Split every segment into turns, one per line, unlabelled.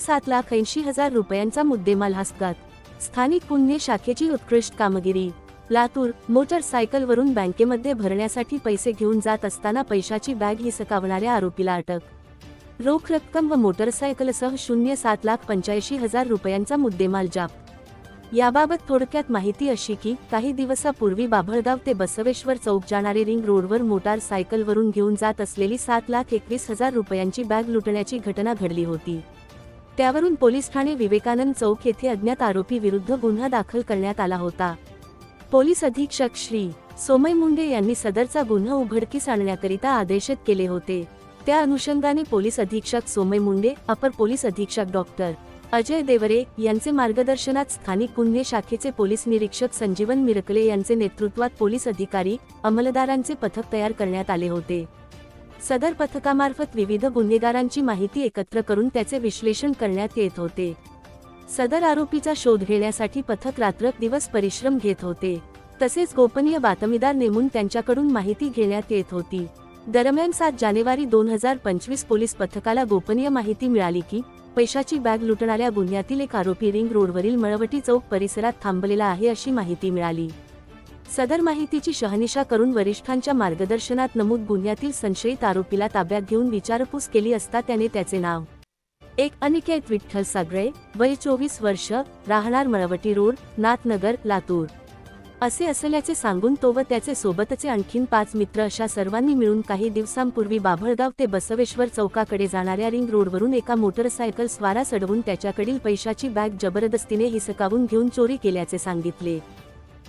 सात लाख ऐंशी हजार रुपयांचा मुद्देमाल हस्तगत स्थानिक पुण्य शाखेची उत्कृष्ट कामगिरी. लातूर मोटरसायकलवरून बँकेमध्ये भरण्यासाठी पैसे घेऊन जात असताना पैशाची बॅग हिसकावणाऱ्या आरोपीला अटक. रोख रक्कम व मोटरसायकलसह शून्य सात लाख पंच्याऐंशी हजार रुपयांचा मुद्देमाल जाप याबाबत थोडक्यात माहिती अशी की काही दिवसापूर्वी बाभळगाव ते बसवेश्वर चौक जाणारी रिंग रोडवर मोटारसायकलवरून घेऊन जात असलेली सात लाख एकवीस हजार रुपयांची बॅग लुटण्याची घटना घडली होती. त्यावरून पोलीस ठाणे विवेकानंद चौक येथे अज्ञात आरोपी विरुद्ध गुन्हा दाखल करण्यात आला होता. पोलीस अधीक्षक श्री. सोमय मुंडे यांनी सदरचा गुन्हा उघडकीस आणण्याकरिता आदेशित केले होते. त्या अनुषंगाने पोलीस अधीक्षक सोमय मुंडे अपर पोलीस अधीक्षक डॉक्टर अजय देवरे यांचे मार्गदर्शनात स्थानिक गुन्हे शाखेचे पोलीस निरीक्षक संजीवन मिरकले यांचे नेतृत्वात पोलीस अधिकारी अंमलदारांचे पथक तयार करण्यात आले होते. सदर पथकामार्फत विविध गुन्हेगारांची माहिती एकत्र करून त्याचे विश्लेषण करण्यात येत होते. सदर आरोपीचा शोध घेण्यासाठी पथक रात्र दिवस परिश्रम घेत होते. तसेच गोपनीय बातमीदार नेमून त्यांच्याकडून माहिती घेण्यात येत होती. दरम्यान सात जानेवारी दोन हजार पंचवीस पोलीस पथकाला गोपनीय माहिती मिळाली की पैशाची बॅग लुटणाऱ्या गुन्ह्यातील एक आरोपी रिंग रोडवरील मळवटी चौक परिसरात थांबलेला आहे अशी माहिती मिळाली. सदर माहितीची शहानिशा करून वरिष्ठांच्या मार्गदर्शनात नमूद गुन्ह्यातील संशयित आरोपीला ताब्यात घेऊन विचारपूस केली असता त्याने त्याचे नाव एक अनिकेत विठ्ठल सागरे वय चोवीस वर्ष राहणार मळवटी रोड नाथनगर लातूर. असे असल्याचे सांगून तो व त्याचे सोबतचे आणखीन पाच मित्र अशा सर्वांनी मिळून काही दिवसांपूर्वी बाभळगाव ते बसवेश्वर चौकाकडे जाणाऱ्या रिंग रोडवरून एका मोटरसायकल स्वारा सडवून त्याच्याकडील पैशाची बॅग जबरदस्तीने हिसकावून घेऊन चोरी केल्याचे सांगितले.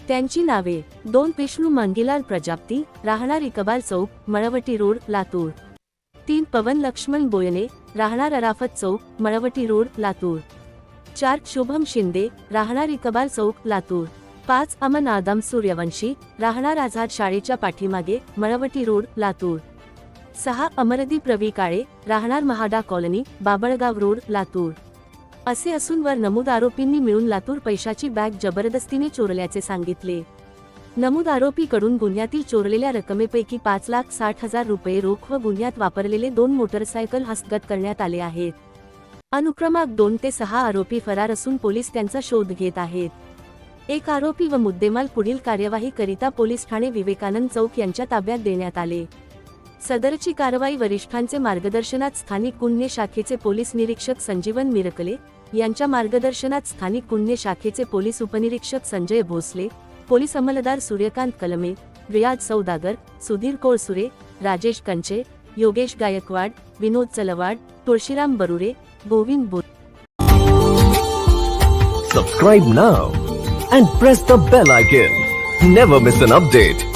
त्यांची नावे दोन पिष्णू मंगीलाल प्रजाप्ती राहणार इकबाल चौक मळवटी रोड लातूर. तीन पवन लक्ष्मण बोयने राहणार अराफत चौक मळवटी रोड लातूर. चार शुभम शिंदे राहणार इकबाल चौक लातूर. पाच अमन आदम सूर्यवंशी राहणार आझाद शाळेच्या पाठीमागे मळवटी रोड लातूर. सहा अमरदीप रवी काळे राहणार महाडा कॉलनी बाबळगाव रोड लातूर. असे असून वर नमूद आरोपींनी मिळून लातूर पैशाची बॅग जबरदस्तीने चोरल्याचे सांगितले. नमूद आरोपीकडून गुन्ह्यातील चोरलेल्या रकमेपैकी पाच लाख साठ हजार रुपये रोख व गुन्ह्यात वापरलेले दोन मोटरसायकल हस्तगत करण्यात आले आहेत. अनुक्रमांक दोन ते सहा आरोपी फरार असून पोलीस त्यांचा शोध घेत आहेत. एक आरोपी व मुद्देमाल पुढील कार्यवाही करिता पोलीस ठाणे विवेकानंद चौक यांच्या ताब्यात देण्यात आले. सदरची कारवाई वरिष्ठांचे मार्गदर्शनात स्थानिक गुन्हे शाखेचे पोलीस निरीक्षक संजीवन मिरकले यांच्या मार्गदर्शनात स्थानिक गुन्हे शाखेचे पोलीस उपनिरीक्षक Sanjay Bhosale police अंमलदार Suryakant Kalme Riyaz Saudagar Sudhir Kolsure Rajesh Kanche Yogesh Gaikwad Vinod Chalwad Tulshiram Barure Govind Bor
subscribe now and press the bell icon never miss an update